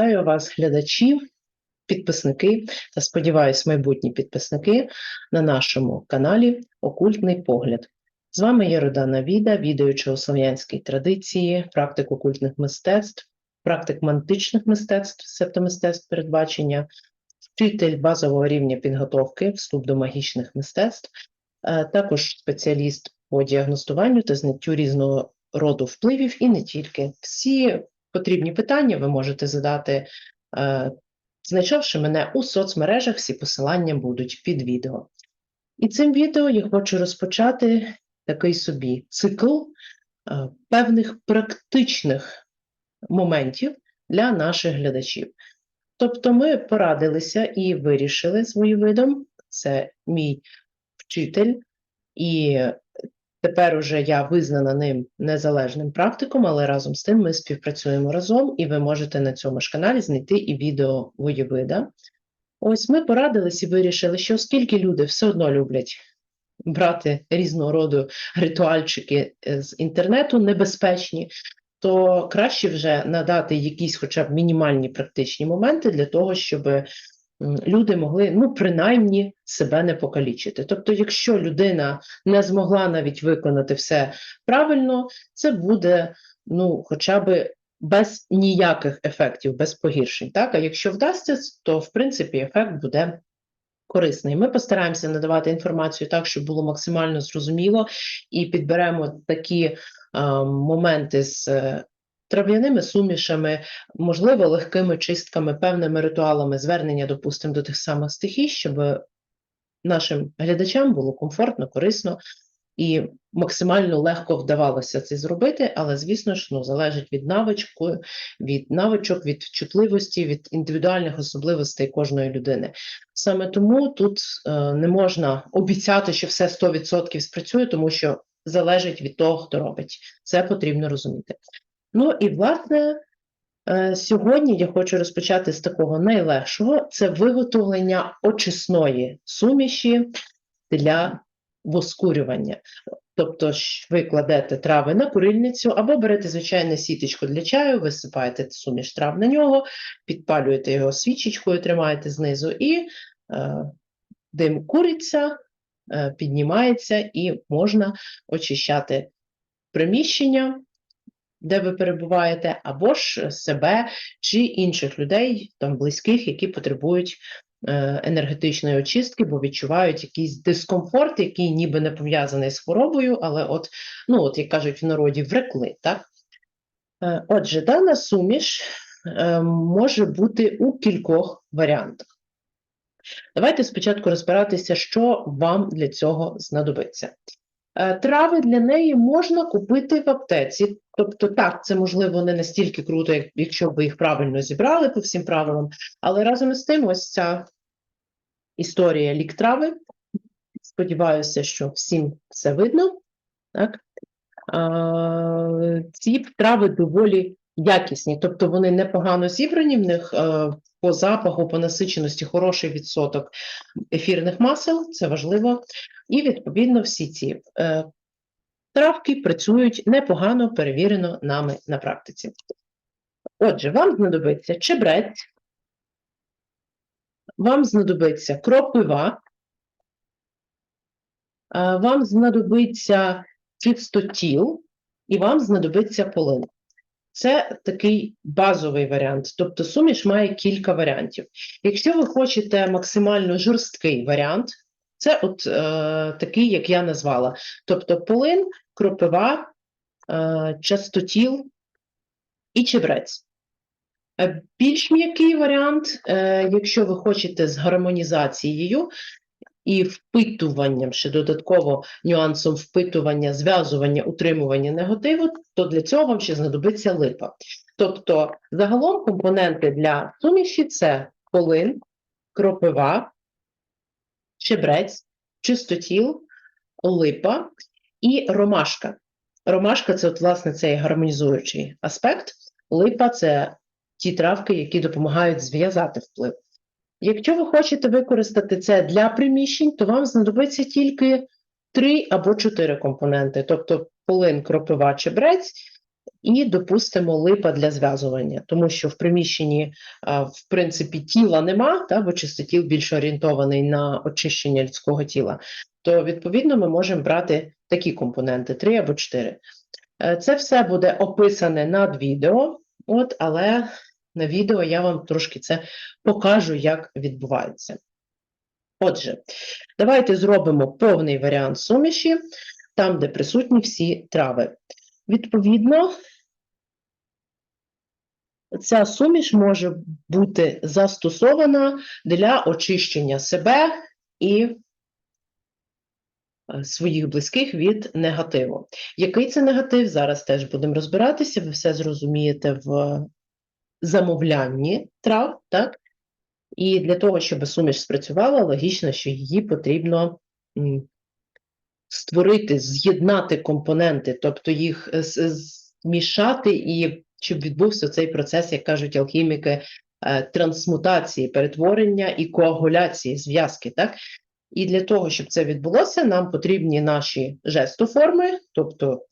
Вітаю вас, глядачі, підписники та сподіваюсь, майбутні підписники на нашому каналі Окультний погляд. З вами є Родана Віда, відаючи у слов'янській традиції, практик окультних мистецтв, практик мантичних мистецтв, себто мистецтв передбачення, вчитель базового рівня підготовки, вступ до магічних мистецтв, е, також спеціаліст по діагностуванню та зняттю різного роду впливів і не тільки. Всі потрібні питання ви можете задати, е, знайшовши мене у соцмережах, всі посилання будуть під відео. І цим відео я хочу розпочати такий собі цикл е, певних практичних моментів для наших глядачів. Тобто ми порадилися і вирішили з видом, це мій вчитель, і Тепер уже я визнана ним незалежним практиком, але разом з тим ми співпрацюємо разом, і ви можете на цьому ж каналі знайти і відео воєвида. Ось ми порадились і вирішили, що оскільки люди все одно люблять брати різного роду ритуальчики е, з інтернету небезпечні, то краще вже надати якісь хоча б мінімальні практичні моменти для того, щоб люди могли, ну, принаймні, себе не покалічити. Тобто, якщо людина не змогла навіть виконати все правильно, це буде, ну, хоча б без ніяких ефектів, без погіршень. Так? А якщо вдасться, то в принципі ефект буде корисний. Ми постараємося надавати інформацію так, щоб було максимально зрозуміло, і підберемо такі е, моменти з. Трав'яними сумішами, можливо, легкими чистками, певними ритуалами звернення, допустимо, до тих самих стихій, щоб нашим глядачам було комфортно, корисно і максимально легко вдавалося це зробити, але, звісно ж, ну, залежить від навичку, від навичок, від чутливості, від індивідуальних особливостей кожної людини. Саме тому тут е, не можна обіцяти, що все 100% спрацює, тому що залежить від того, хто робить. Це потрібно розуміти. Ну і власне. Е, Сьогодні я хочу розпочати з такого найлегшого: це виготовлення очисної суміші для воскурювання. Тобто, ви кладете трави на курильницю або берете звичайне сіточко для чаю, висипаєте суміш трав на нього, підпалюєте його свічечкою, тримаєте знизу, і е, дим куриться, е, піднімається, і можна очищати приміщення де ви перебуваєте, або ж себе чи інших людей, там близьких, які потребують е, енергетичної очистки, бо відчувають якийсь дискомфорт, який ніби не пов'язаний з хворобою, але от, ну, от як кажуть в народі, врекли. Так? Е, Отже, дана суміш е, може бути у кількох варіантах. Давайте спочатку розбиратися, що вам для цього знадобиться. Е, Трави для неї можна купити в аптеці. Тобто, так, це можливо не настільки круто, як якщо ви їх правильно зібрали по всім правилам, але разом із тим, ось ця історія лік трави. Сподіваюся, що всім все видно. Так? А, ці трави доволі якісні, тобто вони непогано зібрані, в них е, по запаху, по насиченості хороший відсоток ефірних масел, це важливо. І, відповідно, всі ці е, травки працюють непогано, перевірено нами на практиці. Отже, вам знадобиться чебрець, вам знадобиться кропива, е, вам знадобиться чистотіл, і вам знадобиться полин. Це такий базовий варіант, тобто суміш має кілька варіантів. Якщо ви хочете максимально жорсткий варіант, це от е, такий, як я назвала. Тобто полин, кропива, е, частотіл і чебрець. Е, Більш м'який варіант, е, якщо ви хочете з гармонізацією і впитуванням, ще додатково нюансом впитування, зв'язування, утримування негативу, то для цього вам ще знадобиться липа. Тобто, загалом компоненти для суміші це полин, кропива, чебрець, чистотіл, липа і ромашка. Ромашка це, от, власне, цей гармонізуючий аспект. Липа це ті травки, які допомагають зв'язати вплив. Якщо ви хочете використати це для приміщень, то вам знадобиться тільки три або чотири компоненти, тобто полин, кропива, чебрець, і допустимо липа для зв'язування, тому що в приміщенні, в принципі, тіла нема, та, бо чистотіл більше орієнтований на очищення людського тіла, то відповідно ми можемо брати такі компоненти: три або чотири. Е, Це все буде описане над відео, от, але на відео я вам трошки це покажу, як відбувається. Отже, давайте зробимо повний варіант суміші, там, де присутні всі трави. Відповідно, ця суміш може бути застосована для очищення себе і е, своїх близьких від негативу. Який це негатив? Зараз теж будемо розбиратися, ви все зрозумієте в замовлянні трав, так? І для того, щоб суміш спрацювала, логічно, що її потрібно створити, з'єднати компоненти, тобто їх е, змішати, і щоб відбувся цей процес, як кажуть алхіміки, е, трансмутації, перетворення і коагуляції, зв'язки. Так? І для того, щоб це відбулося, нам потрібні наші жестоформи, тобто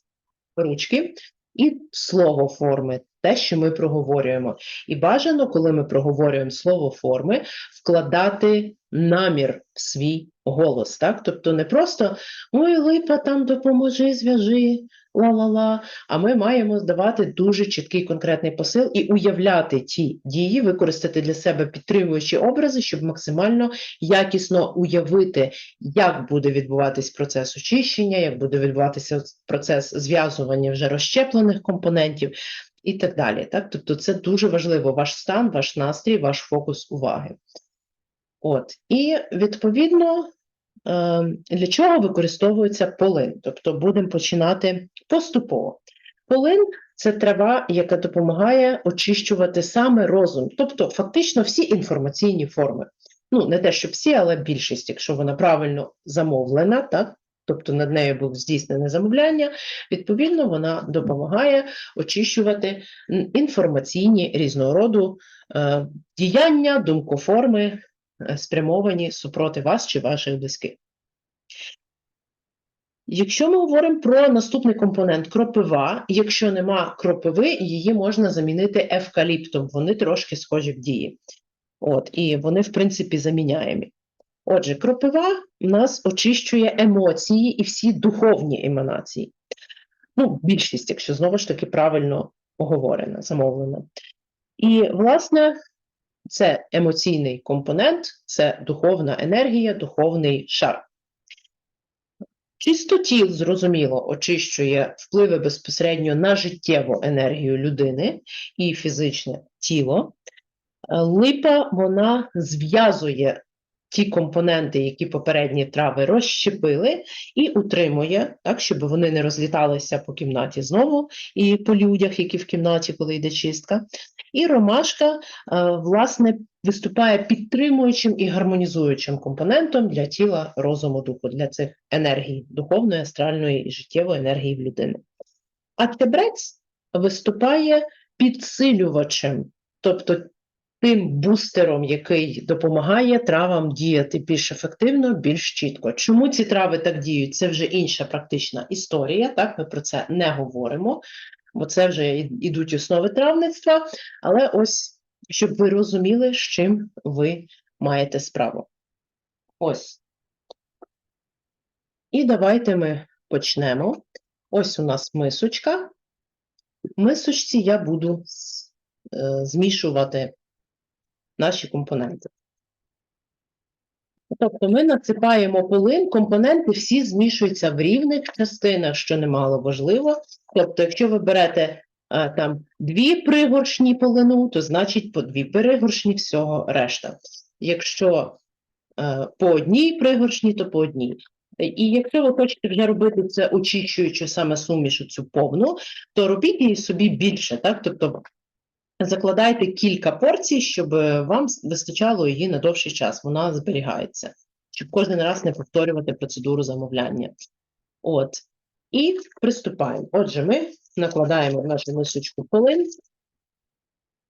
ручки, і словоформи, те, що ми проговорюємо. І бажано, коли ми проговорюємо слово форми, вкладати намір в свій голос. Так? Тобто не просто ой, липа, там допоможи, зв'яжи, ла-ла-ла. А ми маємо здавати дуже чіткий конкретний посил і уявляти ті дії, використати для себе підтримуючі образи, щоб максимально якісно уявити, як буде відбуватись процес очищення, як буде відбуватися процес зв'язування вже розщеплених компонентів і так далі. Так? Тобто це дуже важливо, ваш стан, ваш настрій, ваш фокус уваги. От. І відповідно, е, для чого використовується полин? Тобто будемо починати поступово. Полин це трава, яка допомагає очищувати саме розум, тобто фактично всі інформаційні форми. Ну, не те, що всі, але більшість, якщо вона правильно замовлена, так? Тобто над нею був здійснене замовляння, відповідно, вона допомагає очищувати інформаційні різного роду е, діяння, думкоформи, е, спрямовані супроти вас чи ваших близьких. Якщо ми говоримо про наступний компонент кропива, якщо нема кропиви, її можна замінити евкаліптом. Вони трошки схожі в дії. От, і вони, в принципі, заміняємі. Отже, кропива нас очищує емоції і всі духовні еманації. Ну, більшість, якщо знову ж таки правильно оговорена, замовлена. І, власне, це емоційний компонент, це духовна енергія, духовний шар. Чистотіл, зрозуміло, очищує впливи безпосередньо на життєву енергію людини і фізичне тіло. Липа вона зв'язує ті компоненти, які попередні трави розщепили, і утримує, так, щоб вони не розліталися по кімнаті знову і по людях, які в кімнаті, коли йде чистка. І ромашка, е, власне, виступає підтримуючим і гармонізуючим компонентом для тіла, розуму, духу, для цих енергій, духовної, астральної і життєвої енергії в людини. А чебрець виступає підсилювачем, тобто тим бустером, який допомагає травам діяти більш ефективно, більш чітко. Чому ці трави так діють? Це вже інша практична історія. Так, ми про це не говоримо, бо це вже ідуть основи травництва. Але ось щоб ви розуміли, з чим ви маєте справу. Ось. І давайте ми почнемо. Ось у нас мисочка. В мисочці я буду е, змішувати наші компоненти. Тобто ми насипаємо полин, компоненти всі змішуються в рівних частинах, що немало важливо. Тобто, якщо ви берете а, там дві пригоршні полину, то значить по дві пригоршні всього решта. Якщо е, по одній пригоршні, то по одній. І якщо ви хочете вже робити це очищуючи саме суміш цю повну, то робіть її собі більше, так? Тобто закладайте кілька порцій, щоб е, вам вистачало її на довший час. Вона зберігається, щоб кожен раз не повторювати процедуру замовляння. От. І приступаємо. Отже, ми накладаємо в нашу мисочку полин.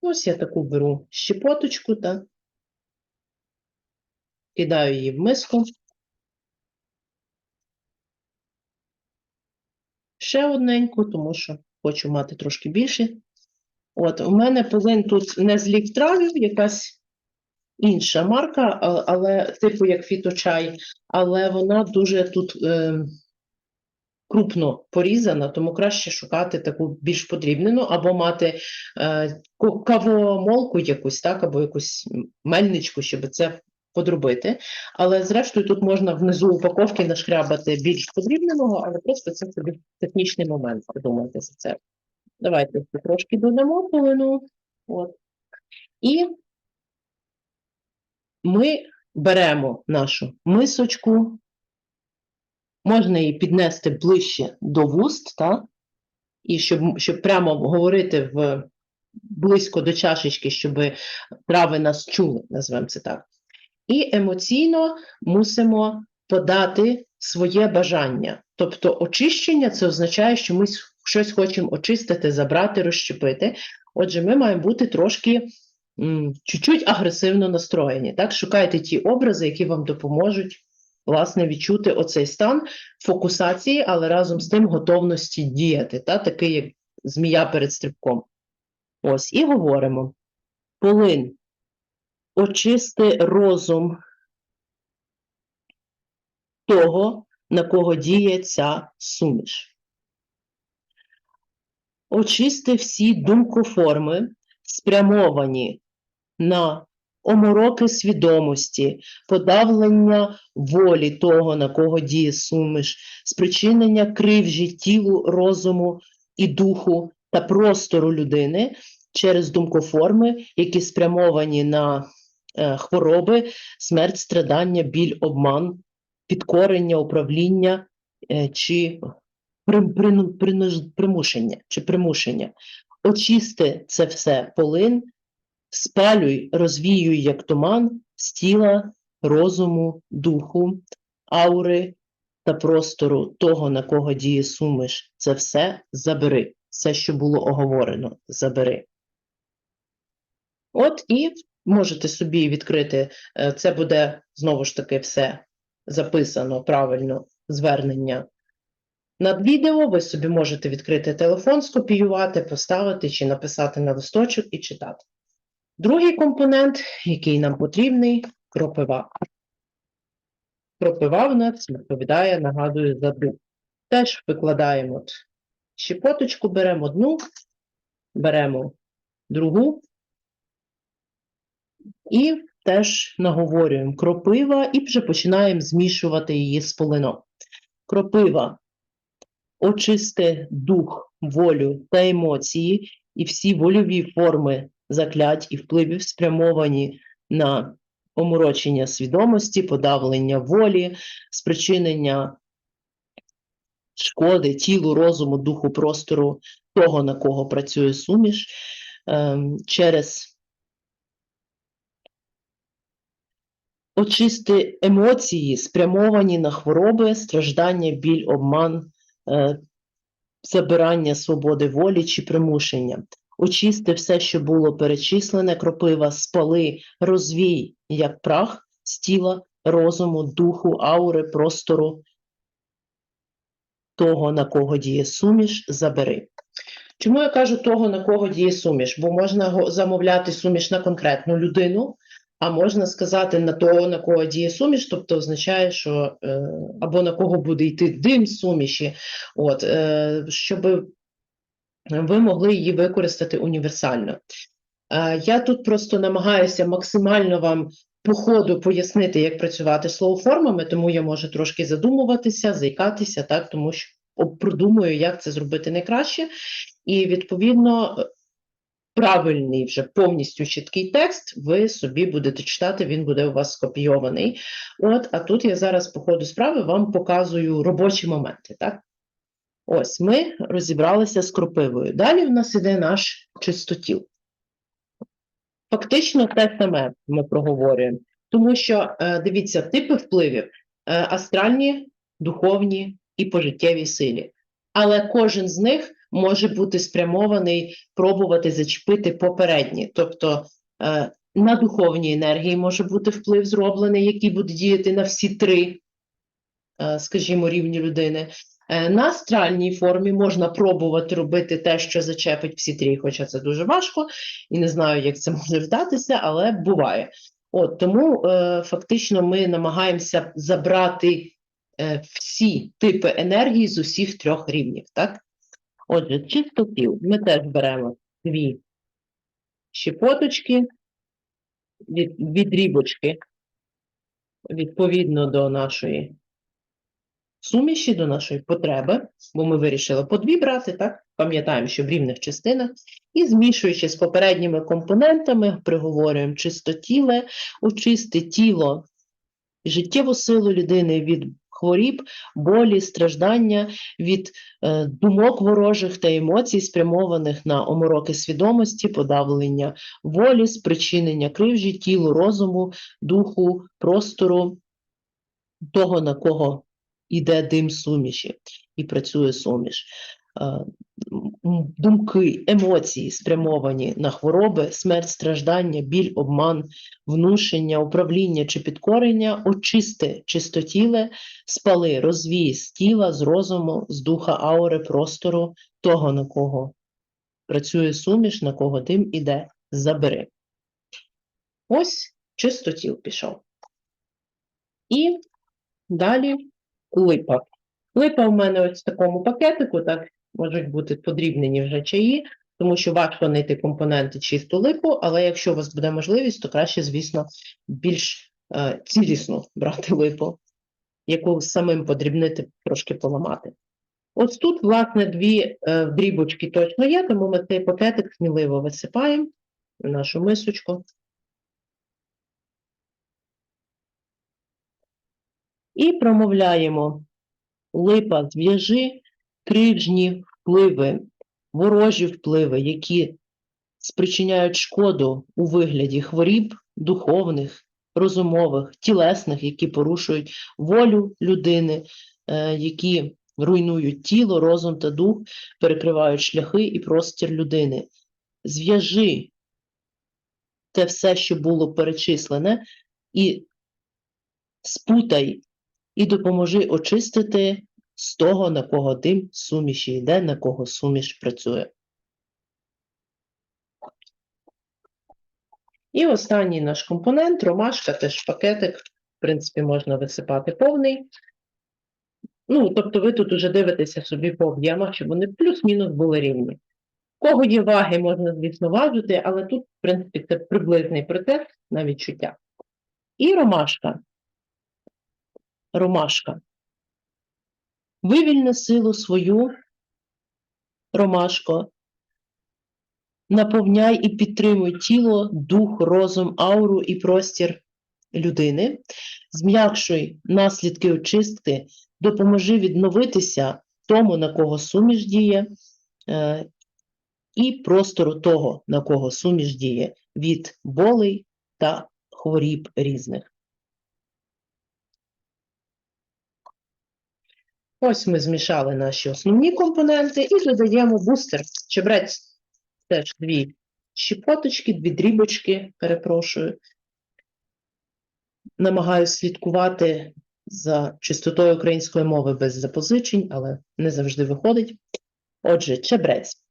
Ось я таку беру щепоточку та кидаю її в миску. Ще одненьку, тому що хочу мати трошки більше. От, у мене полин тут не з ліфтравів, якась інша марка, але типу як фіточай, але вона дуже тут е, крупно порізана, тому краще шукати таку більш подрібнену, або мати е, ку- кавомолку якусь, так, або якусь мельничку, щоб це подробити. Але зрештою тут можна внизу упаковки нашкрябати більш подрібненого, але просто це собі технічний момент, подумайте за це. Давайте трошки додамо полину. От. І ми беремо нашу мисочку, можна її піднести ближче до вуст, так? І щоб, щоб прямо говорити в, близько до чашечки, щоб трави нас чули, назвемо це так. І емоційно мусимо подати своє бажання. Тобто очищення це означає, що ми щось хочемо очистити, забрати, розщепити. Отже, ми маємо бути трошки чуть-чуть агресивно настроєні. Так? Шукайте ті образи, які вам допоможуть власне відчути оцей стан фокусації, але разом з тим готовності діяти, та? такий як змія перед стрибком. Ось, і говоримо. Полин очисти розум того, на кого діє ця суміш. Очисти всі думкоформи, спрямовані на омороки свідомості, подавлення волі того, на кого діє суміш, спричинення кривжі тілу, розуму і духу та простору людини через думкоформи, які спрямовані на е, хвороби, смерть, страдання, біль, обман, підкорення, управління е, чи прим- прину- принуж- примушення, чи примушення. Очисти це все полин, спалюй, розвіюй як туман з тіла, розуму, духу, аури та простору того, на кого діє сумиш. Це все забери. Все, що було оговорено, забери. От і можете собі відкрити, е, це буде знову ж таки все записано правильно, звернення над відео. Ви собі можете відкрити телефон, скопіювати, поставити чи написати на листочок і читати. Другий компонент, який нам потрібний, кропива. Кропива в нас відповідає, нагадую, за дух. Теж викладаємо от щепоточку, беремо одну, беремо другу і теж наговорюємо кропива і вже починаємо змішувати її з полином. Кропива очисти дух, волю та емоції і всі вольові форми заклять і впливів спрямовані на оморочення свідомості, подавлення волі, спричинення шкоди тілу, розуму, духу, простору того, на кого працює суміш, ем, через очисти емоції, спрямовані на хвороби, страждання, біль, обман, забирання свободи волі чи примушення. Очисти все, що було перечислене, кропива, спали, розвій, як прах з тіла, розуму, духу, аури, простору того, на кого діє суміш, забери. Чому я кажу того, на кого діє суміш? Бо можна замовляти суміш на конкретну людину, а можна сказати на того, на кого діє суміш, тобто означає, що е, або на кого буде йти дим суміші, от, е, щоб ви могли її використати універсально. Е, я тут просто намагаюся максимально вам по ходу пояснити, як працювати словоформами, тому я можу трошки задумуватися, заїкатися, так, тому що продумую, як це зробити найкраще. І відповідно правильний вже повністю чіткий текст, ви собі будете читати, він буде у вас скопійований. От, а тут я зараз по ходу справи вам показую робочі моменти. Так? Ось ми розібралися з кропивою. Далі в нас іде наш чистотіл. Фактично те саме ми проговорюємо, тому що е, дивіться, типи впливів е, астральні, духовні і по життєвій силі. Але кожен з них може бути спрямований пробувати зачепити попередні. Тобто е, на духовній енергії може бути вплив зроблений, який буде діяти на всі три, е, скажімо, рівні людини. Е, На астральній формі можна пробувати робити те, що зачепить всі трій, хоча це дуже важко, і не знаю, як це може вдатися, але буває. От тому е, фактично ми намагаємося забрати е, всі типи енергії з усіх трьох рівнів. Так? Отже, чистотіл ми теж беремо дві щепоточки від, відрібочки відповідно до нашої суміші, до нашої потреби, бо ми вирішили по дві брати, так? Пам'ятаємо, що в рівних частинах, і змішуючи з попередніми компонентами, приговорюємо чистотіле, очисти тіло життєву силу людини від хворіб, болі, страждання, від е, думок ворожих та емоцій, спрямованих на омороки свідомості, подавлення волі, спричинення кривжі, тілу, розуму, духу, простору, того, на кого йде дим суміші і працює суміш. Е, Думки, емоції спрямовані на хвороби, смерть, страждання, біль, обман, внушення, управління чи підкорення, очисти чистотіле, спали, розвій з тіла, з розуму, з духа аури, простору, того, на кого працює суміш, на кого дим іде, забери. Ось чистотіл пішов. І далі липа. Липа в мене ось в такому пакетику, так, можуть бути подрібнені вже чаї, тому що важко знайти компоненти чисту липу, але якщо у вас буде можливість, то краще, звісно, більш е, цілісно брати липу, яку самим подрібнити, трошки поламати. Ось тут, власне, дві е, дрібочки точно є, тому ми цей пакетик сміливо висипаємо в нашу мисочку. І промовляємо липа, зв'яжи кривжні впливи, ворожі впливи, які спричиняють шкоду у вигляді хворіб духовних, розумових, тілесних, які порушують волю людини, е, які руйнують тіло, розум та дух, перекривають шляхи і простір людини. Зв'яжи те все, що було перечислене, і спутай і допоможи очистити з того, на кого дим суміші йде, на кого суміш працює. І останній наш компонент ромашка, теж пакетик, в принципі, можна висипати повний. Ну, тобто ви тут уже дивитеся собі по об'ємах, щоб вони плюс-мінус були рівні. Кого є ваги, можна, звісно, важити, але тут, в принципі, це приблизний процес на відчуття. І ромашка. Ромашка. Вивільни силу свою, ромашко, наповняй і підтримуй тіло, дух, розум, ауру і простір людини, зм'якшуй наслідки очистки, допоможи відновитися тому, на кого суміш діє, е, і простору того, на кого суміш діє, від болей та хворіб різних. Ось ми змішали наші основні компоненти і додаємо бустер. Чебрець теж дві щепоточки, дві дрібочки, перепрошую. Намагаюся слідкувати за чистотою української мови без запозичень, але не завжди виходить. Отже, чебрець.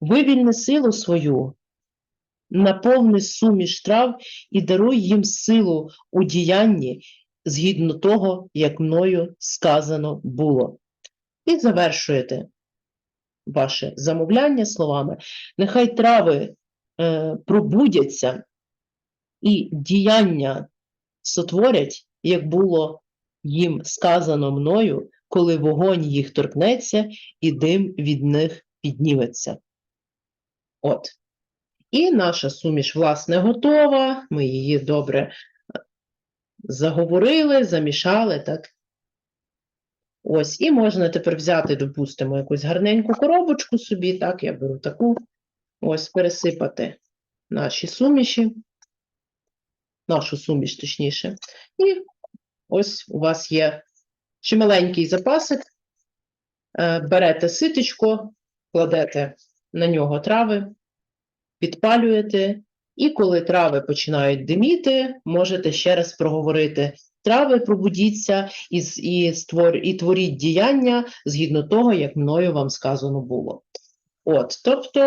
Вивільни силу свою, наповни суміш трав і даруй їм силу у діянні згідно того, як мною сказано було. І завершуєте ваше замовляння словами. Нехай трави е, пробудяться і діяння сотворять, як було їм сказано мною, коли вогонь їх торкнеться і дим від них підніметься. От. І наша суміш, власне, готова. Ми її добре заговорили, замішали, так? Ось, і можна тепер взяти, допустимо, якусь гарненьку коробочку собі, так, я беру таку, ось, пересипати наші суміші, нашу суміш, точніше. І ось у вас є чималенький запасик, Е, берете ситечко, кладете на нього трави, підпалюєте, і коли трави починають диміти, можете ще раз проговорити трави, пробудіться і, і, створ, і творіть діяння згідно того, як мною вам сказано було. От, тобто,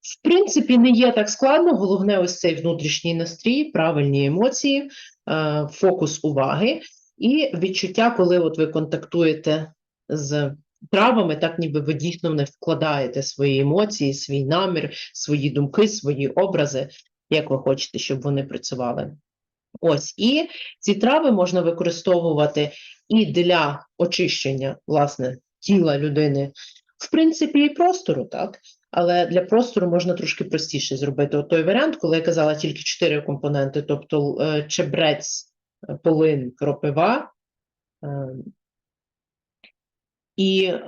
в принципі, не є так складно. Головне, ось цей внутрішній настрій, правильні емоції, е, фокус уваги і відчуття, коли от ви контактуєте з травами, так ніби ви дійсно не вкладаєте свої емоції, свій намір, свої думки, свої образи, як ви хочете, щоб вони працювали. Ось і ці трави можна використовувати і для очищення власне тіла людини, в принципі, і простору, так. Але для простору можна трошки простіше зробити. От той варіант, коли я казала тільки чотири компоненти, тобто е, чебрець, е, полин, кропива. І е,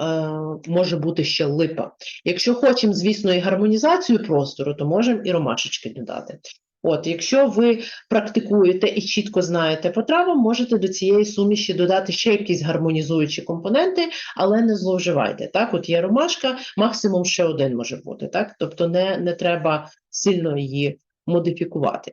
може бути ще липа. Якщо хочемо, звісно, і гармонізацію простору, то можемо і ромашечки додати. От, якщо ви практикуєте і чітко знаєте по травам, можете до цієї суміші додати ще якісь гармонізуючі компоненти, але не зловживайте. Так, от є ромашка, максимум ще один може бути. Так, тобто не, не треба сильно її модифікувати.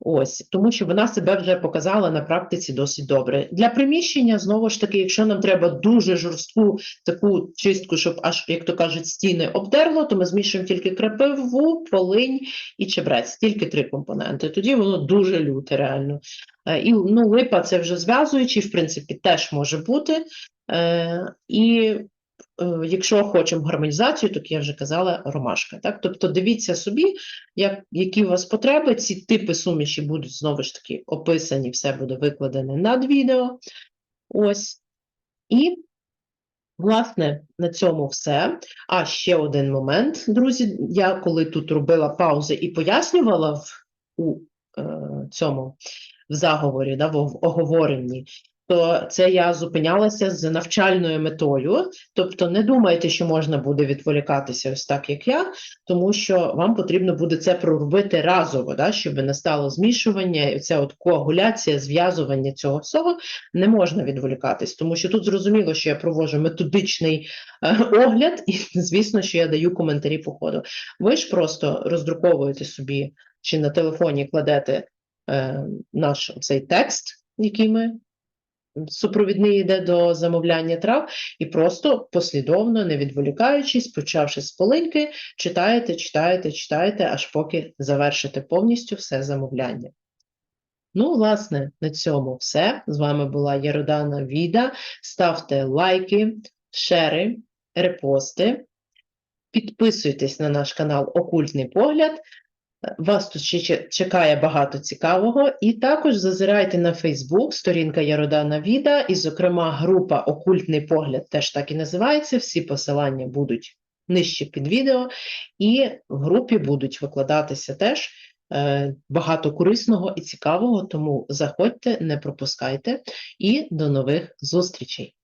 Ось, тому що вона себе вже показала на практиці досить добре. Для приміщення, знову ж таки, якщо нам треба дуже жорстку таку чистку, щоб аж, як то кажуть, стіни обдерло, то ми змішуємо тільки крапиву, полинь і чебрець, тільки три компоненти. Тоді воно дуже люте, реально. Е, І ну, липа це вже зв'язуючий, в принципі, теж може бути. Е, і якщо хочемо гармонізацію, то як я вже казала, ромашка. Так? Тобто дивіться собі, як, які у вас потреби. Ці типи суміші будуть знову ж таки описані, все буде викладене над відео. Ось. І, власне, на цьому все. А ще один момент, друзі. Я коли тут робила паузи і пояснювала в, у е, цьому в заговорі, да, в ог- оговоренні, то це я зупинялася з навчальною метою. Тобто не думайте, що можна буде відволікатися ось так, як я, тому що вам потрібно буде це проробити разово, да, щоб не стало змішування, і ця от коагуляція, зв'язування цього всього не можна відволікатись, тому що тут зрозуміло, що я проводжу методичний е, огляд, і звісно, що я даю коментарі по ходу. Ви ж просто роздруковуєте собі чи на телефоні кладете е, наш цей текст, який ми супровідний йде до замовляння трав, і просто послідовно, не відволікаючись, почавши з полиньки, читаєте, читаєте, читаєте, аж поки завершите повністю все замовляння. Ну, власне, на цьому все. З вами була Яродана Віда. Ставте лайки, шери, репости. Підписуйтесь на наш канал Окультний погляд. Вас тут ще чекає багато цікавого. І також зазирайте на Фейсбук, сторінка Яродана Віда, і, зокрема, група Окультний погляд теж так і називається. Всі посилання будуть нижче під відео, і в групі будуть викладатися теж е, багато корисного і цікавого. Тому заходьте, не пропускайте, і до нових зустрічей!